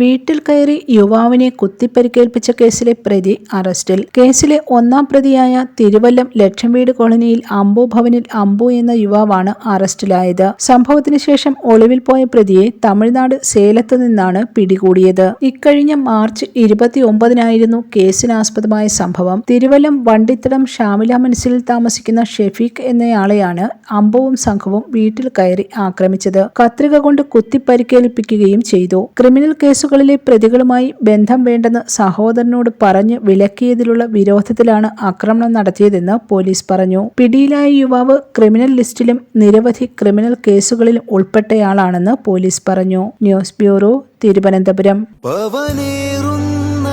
വീട്ടിൽ കയറി യുവാവിനെ കുത്തിപ്പരിക്കേൽപ്പിച്ച കേസിലെ പ്രതി അറസ്റ്റിൽ. കേസിലെ ഒന്നാം പ്രതിയായ തിരുവല്ലം ലക്ഷം വീട് കോളനിയിൽ അമ്പു ഭവനിൽ അമ്പു എന്ന യുവാവാണ് അറസ്റ്റിലായത്. സംഭവത്തിന് ശേഷം ഒളിവിൽ പോയ പ്രതിയെ തമിഴ്നാട് സേലത്ത് നിന്നാണ് പിടികൂടിയത്. ഇക്കഴിഞ്ഞ മാർച്ച് ഇരുപത്തി ഒമ്പതിനായിരുന്നു കേസിനാസ്പദമായ സംഭവം. തിരുവല്ലം വണ്ടിത്തടം ഷാമില മനസ്സിൽ താമസിക്കുന്ന ഷെഫീഖ് എന്നയാളെയാണ് അമ്പുവും സംഘവും വീട്ടിൽ കയറി ആക്രമിച്ചത്. കത്രിക കൊണ്ട് കുത്തിപ്പരിക്കേൽപ്പിക്കുകയും ചെയ്തു. ക്രിമിനൽ കേസുകളിലെ പ്രതികളുമായി ബന്ധം വേണ്ടെന്ന് സഹോദരനോട് പറഞ്ഞ് വിലക്കിയതിലുള്ള വിരോധത്തിലാണ് ആക്രമണം നടത്തിയതെന്ന് പോലീസ് പറഞ്ഞു. പിടിയിലായ യുവാവ് ക്രിമിനൽ ലിസ്റ്റിലും നിരവധി ക്രിമിനൽ കേസുകളിലും ഉൾപ്പെട്ടയാളാണെന്ന് പോലീസ് പറഞ്ഞു. News bureau Thiruvananthapuram. പവനേറുന്ന